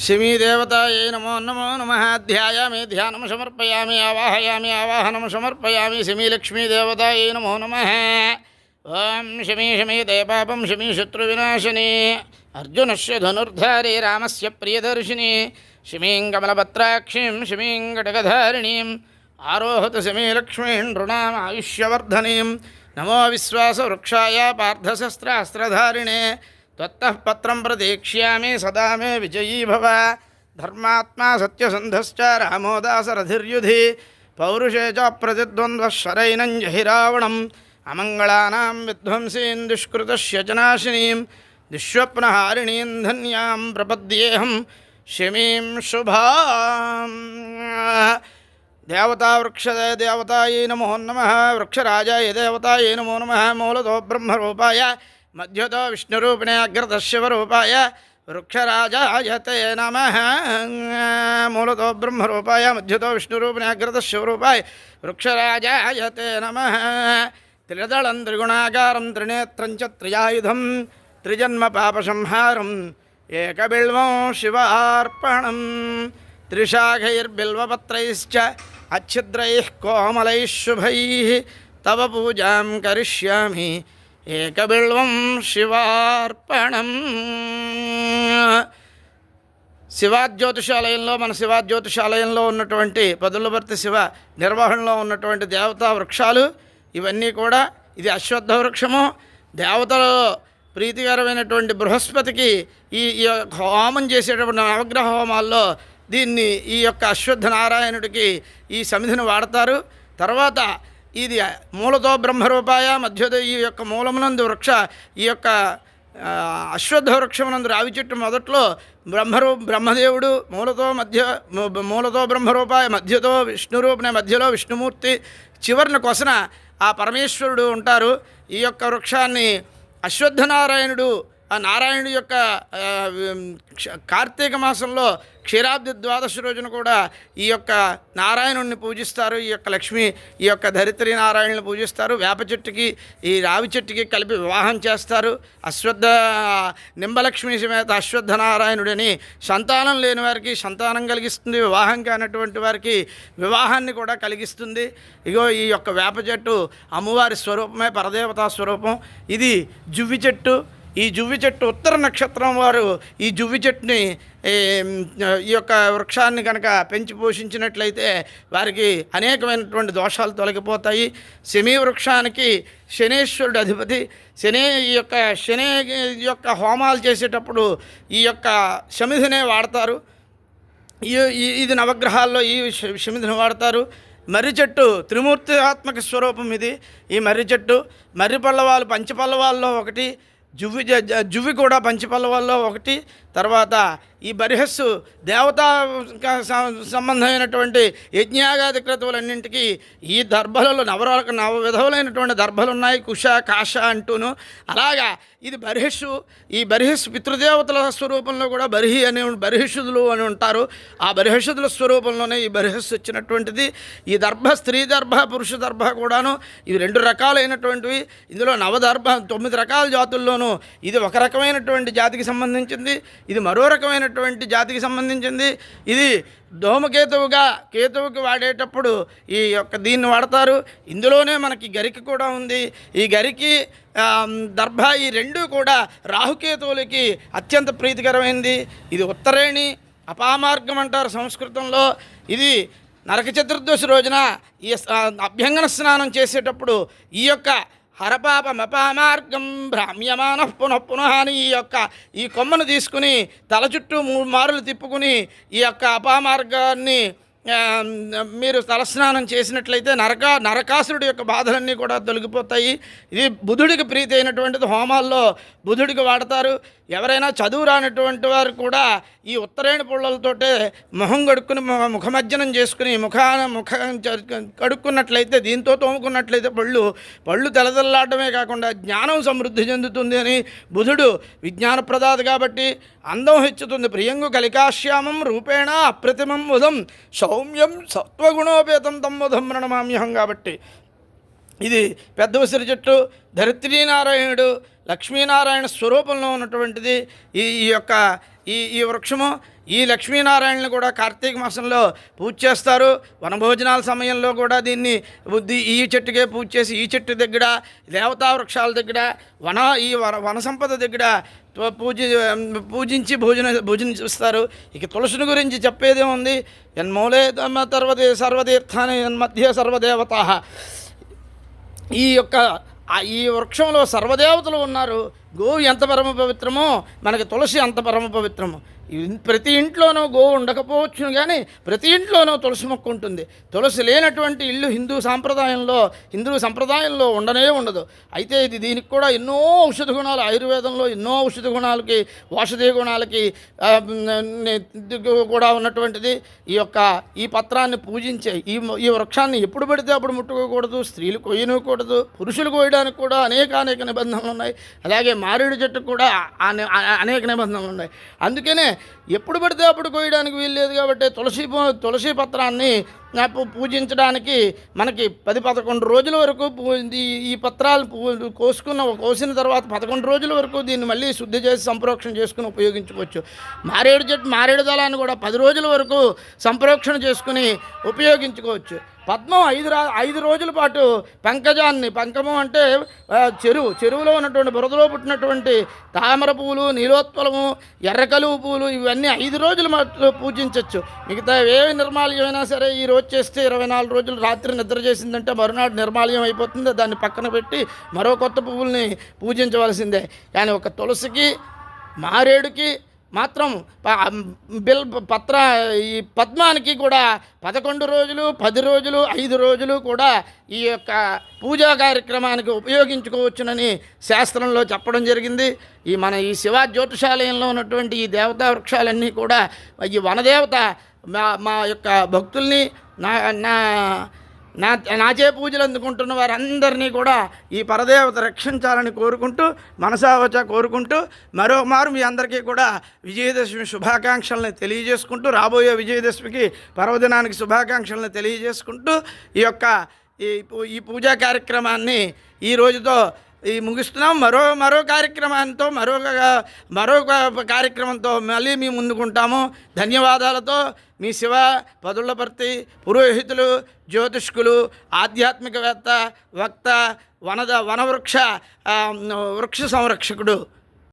शिमीदेवतायै नमो नमो नमः। ध्यायामि आवाहन समर्पयामि, आवाहयामि लक्ष्मी देवता ये नमो नम। ओं शमी शमी देपापं शमी शत्रुविनाशिनी। अर्जुनस्य धनुर्धारी राम से प्रियदर्शिनी। शमीं कमलपत्राक्षीं आरोहत शमी लक्ष्मी शमीलक्ष्मीं नृणामायुष्यवर्धनीं नमो विश्वासवृक्षाय पार्थशस्त्रास्त्रधारिणे त्वत्तः पत्रं प्रतीक्ष्यामि सदा मे विजयी भव धर्मात्मा सत्यसन्धश्च रामोदासरधिर्युधि पौरुषे च प्रतिद्वन्द्वः शरैनं जहिरावणम् अमङ्गलानां विध्वंसीं दुष्कृतस्य च नाशिनीं दुःस्वप्नहारिणीं धन्यां प्रपद्येऽहं शमीं शुभाम् देवतावृक्षदे देवतायै नमो नमः वृक्षराजाय देवतायै नमो नमः मूलतो ब्रह्मरूपाय మధ్యతో విష్ణురూపిణే అగ్రతశివరూపాయ వృక్షరాజాయ తే నమ. మూలతో బ్రహ్మరూపాయ మధ్యతో విష్ణురూపిణే అగ్రతశివరూపాయ వృక్షరాజాయ తే నమ. త్రిదళం త్రిగుణాకారం త్రినేత్రం చ త్రియాయుధం త్రిజన్మ పాపసంహారం ఏకబిల్వం శివార్పణం. త్రిశాఖైర్బిల్వపత్రైశ్చ అచ్ఛిద్రైః కోమలైః శుభైः. తవ పూజాం కరిష్యామి ఏకబిల్వం శివార్పణం. శివాజ్యోతిషాలయంలో మన శివాజ్యోతిషాలయంలో ఉన్నటువంటి పదులభర్తి శివ నిర్వహణలో ఉన్నటువంటి దేవతా వృక్షాలు ఇవన్నీ కూడా ఇది అశ్వత్థ వృక్షము. దేవతలలో ప్రీతికరమైనటువంటి బృహస్పతికి ఈ హోమం చేసేటప్పుడు నవగ్రహ హోమాల్లో దీన్ని ఈ యొక్క అశ్వత్థ నారాయణుడికి ఈ సమిధిని వాడతారు. తర్వాత ఇది మూలతో బ్రహ్మరూపాయ మధ్యోదయ ఈ యొక్క మూలమునందు వృక్ష ఈ యొక్క అశ్వత్థ వృక్షమునందు రావి చెట్టు మొదట్లో బ్రహ్మరూ బ్రహ్మదేవుడు మూలతో మధ్య మూలతో బ్రహ్మరూపాయ మధ్యతో విష్ణురూపణ మధ్యలో విష్ణుమూర్తి చివరిన కొసన ఆ పరమేశ్వరుడు ఉంటారు. ఈ యొక్క వృక్షాన్ని అశ్వత్థనారాయణుడు ఆ నారాయణుడి యొక్క కార్తీక మాసంలో క్షీరాబ్ది ద్వాదశి రోజున కూడా ఈ యొక్క నారాయణుడిని పూజిస్తారు ఈ యొక్క లక్ష్మి ఈ యొక్క ధరిత్రి నారాయణుని పూజిస్తారు వేప చెట్టుకి ఈ రావి చెట్టుకి కలిపి వివాహం చేస్తారు. అశ్వద్ధ నింబలక్ష్మి సమేత అశ్వద్ధ నారాయణుడని సంతానం లేని వారికి సంతానం కలిగిస్తుంది వివాహం కానటువంటి వారికి వివాహాన్ని కూడా కలిగిస్తుంది. ఇగో ఈ యొక్క వేప చెట్టు అమ్మవారి స్వరూపమే పరదేవతా స్వరూపం. ఇది జువ్వి చెట్టు. ఈ జువ్వి చెట్టు ఉత్తర నక్షత్రం వారు ఈ జువ్వి చెట్టుని ఈ, యొక్క వృక్షాన్ని కనుక పెంచి పోషించినట్లయితే వారికి అనేకమైనటువంటి దోషాలు తొలగిపోతాయి. శని వృక్షానికి శనేశ్వరుడు అధిపతి. శని ఈ యొక్క శని యొక్క హోమాలు చేసేటప్పుడు ఈ యొక్క శమిధినే వాడతారు. ఈ ఈ- ఇది నవగ్రహాల్లో ఈ శమిధిని వాడతారు. మర్రి చెట్టు త్రిమూర్తి ఆత్మక స్వరూపం ఇది. ఈ మర్రి చెట్టు మర్రి పల్లవాలు పంచపల్లవాల్లో ఒకటి. జువ్వి జ- జువ్వి కూడా పంచపల్లవాల్లో ఒకటి తర్వాత ఈ బరిహస్సు దేవతా సంబంధమైనటువంటి యజ్ఞాగాది క్రతువులన్నింటికి ఈ దర్భలలో నవరక నవ విధములైనటువంటి దర్భలు ఉన్నాయి కుష కాష అంటూను. అలాగా ఇది బరిహస్సు ఈ బరిహస్సు పితృదేవతల స్వరూపంలో కూడా బరిహి అని బరిహిషుదులు అని ఉంటారు. ఆ బరిహిషుదుల స్వరూపంలోనే ఈ బరిహస్సు వచ్చినటువంటిది. ఈ దర్భ స్త్రీ దర్భ పురుష దర్భ కూడాను ఇవి రెండు రకాలైనటువంటివి. ఇందులో నవదర్భ తొమ్మిది రకాల జాతుల్లో జాతుల్లోనూ ఇది ఒక రకమైనటువంటి జాతికి సంబంధించింది ఇది మరో రకమైనటువంటి జాతికి సంబంధించింది. ఇది దోమకేతువుగా కేతువుకి వాడేటప్పుడు ఈ యొక్క దీన్ని వాడతారు. ఇందులోనే మనకి గరికి కూడా ఉంది. ఈ గరికి దర్భ ఈ రెండూ కూడా రాహుకేతువులకి అత్యంత ప్రీతికరమైనది ఇది ఉత్తరేణి అపామార్గం అంటారు సంస్కృతంలో. ఇది నరక చతుర్దశి రోజున ఈ అభ్యంగన స్నానం చేసేటప్పుడు ఈ యొక్క హరపాపమపామార్గం భ్రామ్యమాన పునః పునః అని ఈ యొక్క ఈ కొమ్మను తీసుకుని తల చుట్టూ మూడు మారులు తిప్పుకుని ఈ యొక్క అపామార్గాన్ని మీరు తలస్నానం చేసినట్లయితే నరక నరకాసురుడి యొక్క బాధలన్నీ కూడా తొలగిపోతాయి. ఇది బుధుడికి ప్రీతి అయినటువంటిది. హోమాల్లో బుధుడికి వాడతారు. ఎవరైనా చదువు రానటువంటి వారు కూడా ఈ ఉత్తరాయణ పుల్లలతోటే మొహం కడుక్కుని ముఖమజ్జనం చేసుకుని ముఖాన ముఖ కడుక్కున్నట్లయితే దీంతో తోముకున్నట్లయితే పళ్ళు పళ్ళు తెలదల్లాడమే కాకుండా జ్ఞానం సమృద్ధి చెందుతుంది అని బుధుడు విజ్ఞాన ప్రదాత కాబట్టి అందం హెచ్చుతుంది. ప్రియంగు కలికాశ్యామం రూపేణ అప్రతిమం ఉదం. సౌమ్యం సత్వగుణోపేతం తం ఉదం కాబట్టి. ఇది పెద్ద ఉసిరి చెట్టు ధరిత్రీనారాయణుడు లక్ష్మీనారాయణ స్వరూపంలో ఉన్నటువంటిది ఈ ఈ యొక్క ఈ ఈ వృక్షము. ఈ లక్ష్మీనారాయణని కూడా కార్తీక మాసంలో పూజ చేస్తారు. వనభోజనాల సమయంలో కూడా దీన్ని బుద్ధి ఈ చెట్టుకే పూజ చేసి ఈ చెట్టు దగ్గర దేవతా వృక్షాల దగ్గర వన ఈ వన సంపద దగ్గర పూజ పూజించి భోజన భోజనిస్తారు ఇక తులసిని గురించి చెప్పేదే ఉంది జన్మూలే తమ తర్వదే సర్వతీర్థాన్ని మధ్య సర్వదేవత. ఈ యొక్క ఈ వృక్షంలో సర్వదేవతలు ఉన్నారు. గోవు ఎంత పరమ పవిత్రమో మనకి తులసి అంత పరమ పవిత్రము. ప్రతి ఇంట్లోనూ గోవు ఉండకపోవచ్చును కానీ ప్రతి ఇంట్లోనూ తులసి మొక్క ఉంటుంది. తులసి లేనటువంటి ఇల్లు హిందూ సాంప్రదాయంలో హిందూ సంప్రదాయంలో ఉండనే ఉండదు. అయితే ఇది దీనికి కూడా ఎన్నో ఔషధ గుణాలు ఆయుర్వేదంలో ఎన్నో ఔషధ గుణాలకి ఔషధీయ గుణాలకి కూడా ఉన్నటువంటిది. ఈ యొక్క ఈ పత్రాన్ని పూజించే ఈ ఈ వృక్షాన్ని ఎప్పుడు పడితే అప్పుడు ముట్టుకోకూడదు స్త్రీలు కొయ్యనుకూడదు పురుషులు కోయడానికి కూడా అనేక అనేక నిబంధనలు ఉన్నాయి. అలాగే మారేడు చెట్టుకు కూడా అనేక నిబంధనలు ఉన్నాయి. అందుకనే ఎప్పుడు పడితే అప్పుడు కోయడానికి వీల్లేదు కాబట్టి తులసి తులసి పత్రాన్ని పూజించడానికి మనకి పది పదకొండు రోజుల వరకు ఈ- ఈ పత్రాలు పూ- కోసుకున్న కోసిన తర్వాత పదకొండు రోజుల వరకు దీన్ని మళ్ళీ శుద్ధి చేసి సంప్రోక్షణ చేసుకుని ఉపయోగించుకోవచ్చు. మారేడు చెట్టు మారేడు దళాన్ని కూడా పది రోజుల వరకు సంప్రోక్షణ చేసుకుని ఉపయోగించుకోవచ్చు. పద్మం ఐదు రా ఐదు రోజుల పాటు పంకజాన్ని పంకమం అంటే చెరువు చెరువులో ఉన్నటువంటి బురదలో పుట్టినటువంటి తామర పూలు నీలోత్పలము ఎర్రకలువు పూలు ఇవన్నీ ఐదు రోజులు మాత్రం పూజించవచ్చు మిగతా ఏ నిర్మాల్యమైనా సరే ఈ రోజు చేస్తే ఇరవై నాలుగు రోజులు రాత్రి నిద్ర చేసిందంటే మరునాడు నిర్మాల్యం అయిపోతుంది. దాన్ని పక్కన పెట్టి మరో కొత్త పువ్వుల్ని పూజించవలసిందే. కానీ ఒక తులసికి మారేడుకి మాత్రం ప- బిల్ పత్ర ఈ పద్మానికి కూడా పదకొండు రోజులు పది రోజులు ఐదు రోజులు కూడా ఈ యొక్క పూజా కార్యక్రమానికి ఉపయోగించుకోవచ్చునని శాస్త్రంలో చెప్పడం జరిగింది. ఈ మన ఈ శివ జ్యోతిషాలయంలో ఉన్నటువంటి ఈ దేవతా వృక్షాలన్నీ కూడా ఈ వనదేవత మా మా యొక్క భక్తుల్ని నా నా నా నాచే పూజలు అందుకుంటున్న వారందరినీ కూడా ఈ పరదేవత రక్షించాలని కోరుకుంటూ మనసావచ కోరుకుంటూ మరోమారు మీ అందరికీ కూడా విజయదశమి శుభాకాంక్షలను తెలియజేసుకుంటూ రాబోయే విజయదశమికి పర్వదినానికి శుభాకాంక్షలను తెలియజేసుకుంటూ ఈ యొక్క ఈ ఈ పూజా కార్యక్రమాన్ని ఈ రోజుతో ఈ ముగిస్తున్నాం. మరో మరో కార్యక్రమంతో మరొక మరొక కార్యక్రమంతో మళ్ళీ మేము ముందుకుంటాము. ధన్యవాదాలతో మీ శివ పదుళ్ళపర్తి పురోహితులు జ్యోతిష్కులు ఆధ్యాత్మికవేత్త వక్త వనద వనవృక్ష వృక్ష సంరక్షకుడు.